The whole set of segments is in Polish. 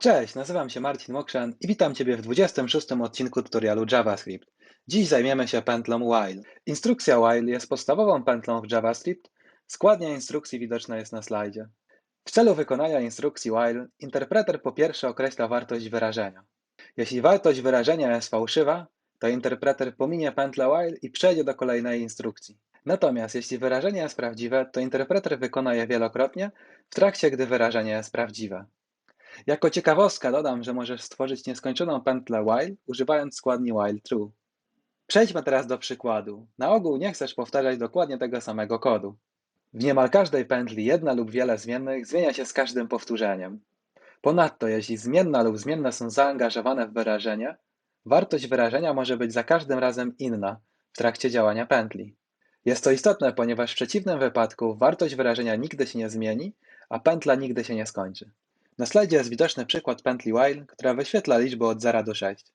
Cześć, nazywam się Marcin Mokrzan i witam Ciebie w 26 odcinku tutorialu JavaScript. Dziś zajmiemy się pętlą while. Instrukcja while jest podstawową pętlą w JavaScript. Składnia instrukcji widoczna jest na slajdzie. W celu wykonania instrukcji while interpreter po pierwsze określa wartość wyrażenia. Jeśli wartość wyrażenia jest fałszywa, to interpreter pominie pętlę while i przejdzie do kolejnej instrukcji. Natomiast jeśli wyrażenie jest prawdziwe, to interpreter wykona je wielokrotnie w trakcie, gdy wyrażenie jest prawdziwe. Jako ciekawostka dodam, że możesz stworzyć nieskończoną pętlę while, używając składni while true. Przejdźmy teraz do przykładu. Na ogół nie chcesz powtarzać dokładnie tego samego kodu. W niemal każdej pętli jedna lub wiele zmiennych zmienia się z każdym powtórzeniem. Ponadto, jeśli zmienna lub zmienne są zaangażowane w wyrażenie, wartość wyrażenia może być za każdym razem inna w trakcie działania pętli. Jest to istotne, ponieważ w przeciwnym wypadku wartość wyrażenia nigdy się nie zmieni, a pętla nigdy się nie skończy. Na slajdzie jest widoczny przykład pętli while, która wyświetla liczby od 0 do 6.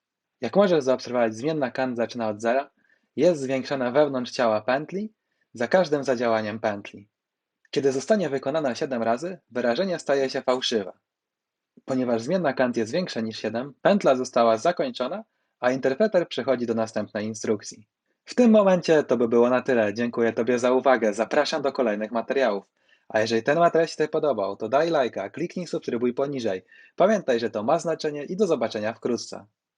Jak możesz zaobserwować, zmienna kan zaczyna od 0, jest zwiększana wewnątrz ciała pętli za każdym zadziałaniem pętli. Kiedy zostanie wykonana 7 razy, wyrażenie staje się fałszywe. Ponieważ zmienna kant jest większa niż 7, pętla została zakończona, a interpreter przechodzi do następnej instrukcji. W tym momencie to by było na tyle. Dziękuję Tobie za uwagę. Zapraszam do kolejnych materiałów. A jeżeli ten materiał Ci się podobał, to daj lajka, kliknij subskrybuj poniżej. Pamiętaj, że to ma znaczenie i do zobaczenia wkrótce.